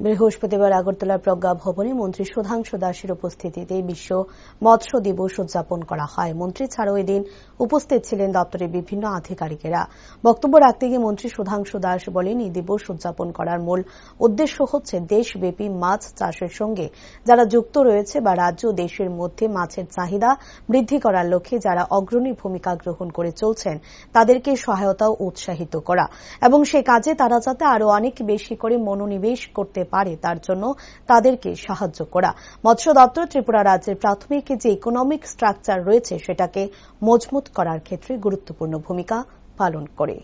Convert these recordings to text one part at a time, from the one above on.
বৃহস্পতিবার আগরতলার প্রজ্ঞা ভবনে মন্ত্রী সুধাংশু দাসের উপস্থিতিতে বিশ্ব মৎস্য দিবস উদযাপন করা হয়। মন্ত্রী ছাড়াও এদিন উপস্থিত ছিলেন দপ্তরের বিভিন্ন আধিকারিকেরা। বক্তব্য রাখতে গিয়ে মন্ত্রী সুধাংশু দাস বলেন, এই দিবস উদযাপন করার মূল উদ্দেশ্য হচ্ছে দেশব্যাপী মাছ চাষের সঙ্গে যারা যুক্ত রয়েছে বা রাজ্য দেশের মধ্যে মাছের চাহিদা বৃদ্ধি করার লক্ষ্যে যারা অগ্রণী ভূমিকা গ্রহণ করে চলছেন, তাদেরকে সহায়তা উৎসাহিত করা। এবং সে কাজে তারা যাতে আরও অনেক বেশি করে মনোনিবেশ করতে পারে, তার জন্য তাদেরকে সাহায্য করা। মৎস্য দপ্তর ত্রিপুরা রাজ্যের প্রাথমিক যে ইকোনমিক স্ট্রাকচার রয়েছে, সেটাকে মজবুত করার ক্ষেত্রে গুরুত্বপূর্ণ ভূমিকা পালন করে।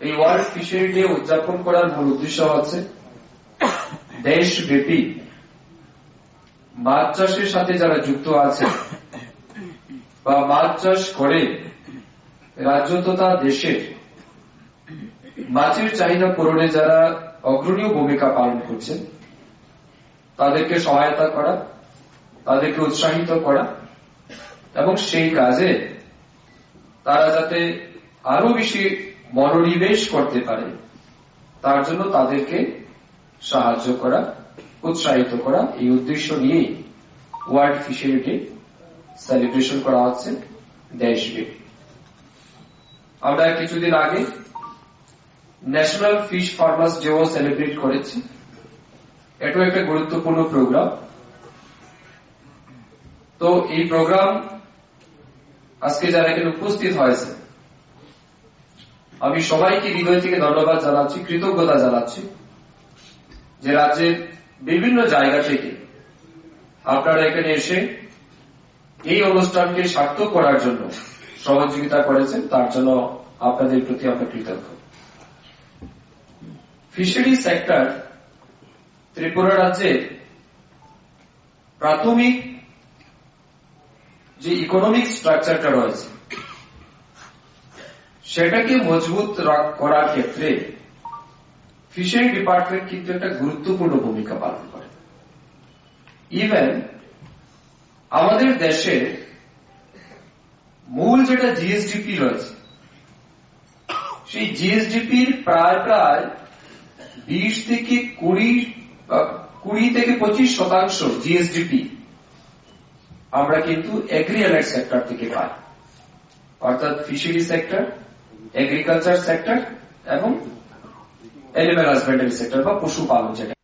এই ওয়ার্ল্ড ফিশারি ডে উদযাপন করার মূল উদ্দেশ্য হচ্ছে দেশব্যাপী মাছ চাষের সাথে যারা যুক্ত আছে বা মাছ চাষ করে, রাজ্য তথা দেশের মাছের চাহিদা পূরণে যারা অগ্রণী ভূমিকা পালন করছেন, তাদেরকে সহায়তা করা, তাদেরকে উৎসাহিত করা এবং সেই কাজে তারা যাতে আরও বেশি মনোনিবেশ করতে পারে, তার জন্য তাদেরকে সাহায্য করা, উৎসাহিত করা, এই উদ্দেশ্য নিয়েই ওয়ার্ল্ড ফিশারি ডে সেলিব্রেশন করা হচ্ছে দেশব্যাপী আমরা কিছুদিন আগে ন্যাশনাল ফিশ ফার্মার্স ডেও সেলিব্রেট করেছি। এটাও একটা গুরুত্বপূর্ণ প্রোগ্রাম তো এই প্রোগ্রাম আজকে যারা এখানে উপস্থিত হয়েছে, আমি সবাইকে হৃদয় থেকে ধন্যবাদ জানাচ্ছি, কৃতজ্ঞতা জানাচ্ছি যে রাজ্যের বিভিন্ন জায়গা থেকে আপনারা এখানে এসে এই অনুষ্ঠানকে সার্থক করার জন্য সহযোগিতা করেছেন। তার জন্য আপনাদের প্রতি আমরা কৃতজ্ঞ। ফিশারি সেক্টর ত্রিপুরা রাজ্যের প্রাথমিক যে ইকোনমিক স্ট্রাকচারটা রয়েছে, সেটাকে মজবুত করার ক্ষেত্রে ফিশারি ডিপার্টমেন্ট কিন্তু একটা গুরুত্বপূর্ণ ভূমিকা পালন করে। ইভেন আমাদের দেশে মূল যেটা জিএসডিপি রয়েছে, সেই জিএসডিপির প্রায় প্রায় বিশ থেকে কুড়ি কুড়ি থেকে পঁচিশ শতাংশ জিএসডিপি আমরা কিন্তু এগ্রি অ্যালাইড সেক্টর থেকে পাই। অর্থাৎ ফিশারি সেক্টর এগ্রিকালচার সেক্টর এবং এনিম্যাল হাজবেন্ডারি সেক্টর বা পশুপালন যেটা